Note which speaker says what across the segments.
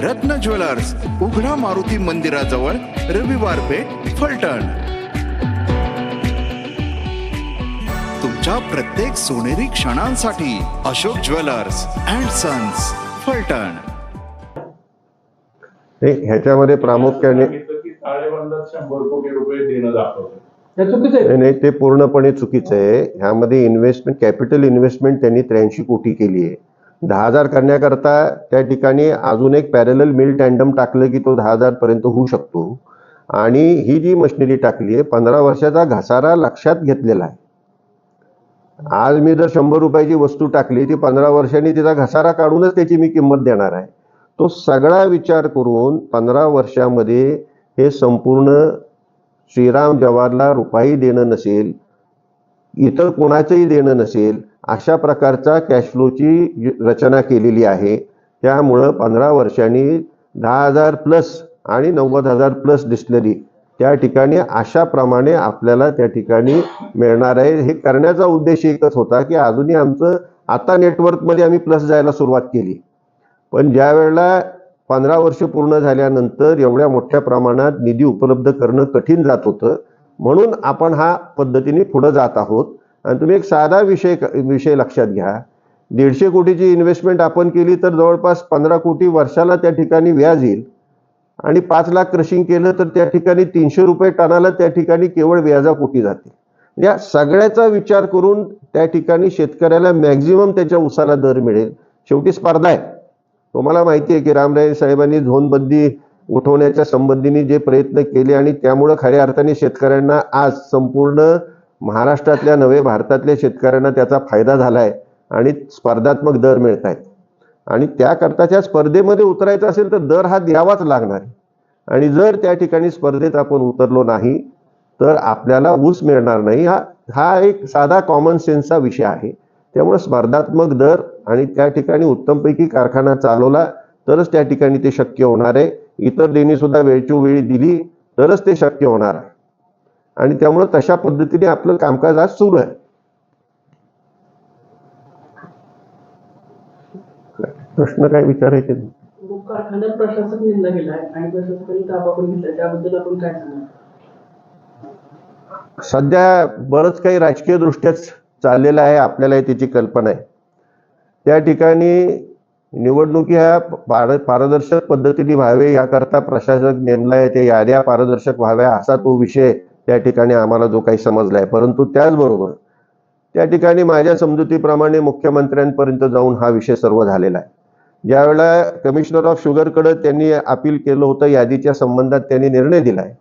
Speaker 1: रत्न ज्वेलर्स उघडा मारुती मंदिराजवळ रविवार पेठ फलटण. तुमच्या प्रत्येक सोनेरी क्षणांसाठी Ashok jewellers and sons Phaltan.
Speaker 2: नाही ह्याच्यामध्ये प्रामुख्याने
Speaker 3: सांगितलं की ताळेबंदात शंभर कोटी रुपये देणं दाखवलं
Speaker 4: हे चुकीचं आहे.
Speaker 2: नाही नाही ते पूर्णपणे चुकीचं आहे. ह्यामध्ये इन्व्हेस्टमेंट कॅपिटल इन्व्हेस्टमेंट त्यांनी त्र्याऐंशी कोटी केली आहे. दहा हजार करण्याकरता त्या ठिकाणी अजून एक पॅरेलल मिल टँडम टाकलं की तो दहा हजार पर्यंत होऊ शकतो. आणि ही जी मशिनरी टाकली आहे पंधरा वर्षाचा घसारा लक्षात घेतलेला आहे. आज मी जर शंभर रुपयाची वस्तू टाकली ती पंधरा वर्षांनी तिचा घसारा काढूनच त्याची मी किंमत देणार आहे. तो सगळा विचार करून पंधरा वर्षामध्ये हे संपूर्ण श्रीराम जवाहरला रुपाई देणं नसेल इतर कोणाचंही देणं नसेल अशा प्रकारचा कॅश फ्लोची रचना केलेली आहे. त्यामुळं पंधरा वर्षांनी दहा हजार प्लस आणि नव्वद हजार प्लस डिस्लरी त्या ठिकाणी अशाप्रमाणे आपल्याला त्या ठिकाणी मिळणार आहे. हे करण्याचा उद्देश एकच होता की अजूनही आमचं आता नेटवर्कमध्ये आम्ही प्लस जायला सुरुवात केली. पण ज्या वेळेला पंधरा वर्ष पूर्ण झाल्यानंतर एवढ्या मोठ्या प्रमाणात निधी उपलब्ध करणं कठीण जात होतं म्हणून आपण हा पद्धतीने पुढं जात आहोत. आणि तुम्ही एक साधा विषय विषय लक्षात घ्या. दीडशे कोटीची इन्व्हेस्टमेंट आपण केली तर जवळपास पंधरा कोटी वर्षाला त्या ठिकाणी व्याज येईल. आणि पाच लाख क्रशिंग केलं तर त्या ठिकाणी तीनशे रुपये टनाला त्या ठिकाणी केवळ व्याजापोटी जाते. या सगळ्याचा विचार करून त्या ठिकाणी शेतकऱ्याला मॅक्झिमम त्याच्या उसाला दर मिळेल. शेवटी स्पर्धा आहे. तुम्हाला माहिती आहे की रामराय साहेबांनी झोनबंदी उठवण्याच्या संबंधीने जे प्रयत्न केले आणि त्यामुळं खऱ्या अर्थाने शेतकऱ्यांना आज संपूर्ण महाराष्ट्रातल्या नव्हे भारतातल्या शेतकऱ्यांना त्याचा फायदा झाला आहे आणि स्पर्धात्मक दर मिळत आहेत आणि त्याकरताच्या स्पर्धेमध्ये उतरायचं असेल तर दर हा द्यावाच लागणार आहे. आणि जर त्या ठिकाणी स्पर्धेत आपण उतरलो नाही तर आपल्याला ऊस मिळणार नाही. हा हा एक साधा कॉमन सेन्सचा विषय आहे. त्यामुळे स्पर्धात्मक दर आणि त्या ठिकाणी उत्तमपैकी कारखाना चालवला तरच त्या ठिकाणी ते शक्य होणार आहे. इतर देणी सुद्धा वेळच्या वेळी दिली तरच ते शक्य होणार आहे. आणि त्यामुळे तशा पद्धतीने आपलं कामकाज आज सुरू आहे. प्रश्न काय विचारायचे?
Speaker 4: मग कारखान्यात प्रशासक निंदा केलाय आणि प्रशासकांनी ताबा पण घेतलाय त्याबद्दल आपण काय सांगणार?
Speaker 2: सध्या बरंच काही राजकीय दृष्ट्याच चाललेलं आहे आपल्याला त्याची कल्पना आहे. त्या ठिकाणी निवडणुकी ह्या पार पारदर्शक पद्धतीने व्हावे याकरता प्रशासक नेमलाय ते याद्या पारदर्शक व्हाव्या असा तो विषय त्या ठिकाणी आम्हाला जो काही समजला आहे परंतु त्याचबरोबर त्या ठिकाणी माझ्या समजुतीप्रमाणे मुख्यमंत्र्यांपर्यंत जाऊन हा विषय सर्व झालेला आहे. ज्यावेळेला कमिशनर ऑफ शुगरकडे त्यांनी अपील केलं होतं यादीच्या संबंधात त्यांनी निर्णय दिला आहे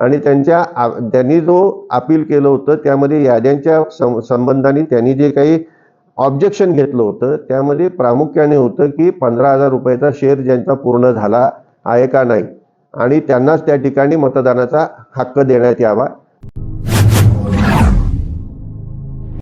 Speaker 2: आणि त्यांच्या आ- त्यांनी जो अपील केलं होतं त्यामध्ये याद्यांच्या सं- संबंधाने त्यांनी जे काही ऑब्जेक्शन घेतलं होतं. त्यामध्ये प्रामुख्याने होतं की पंधरा हजार रुपयाचा शेअर ज्यांचा पूर्ण झाला आहे का नाही. आणि त्यांनाच त्या ठिकाणी मतदानाचा हक्क देण्यात यावा.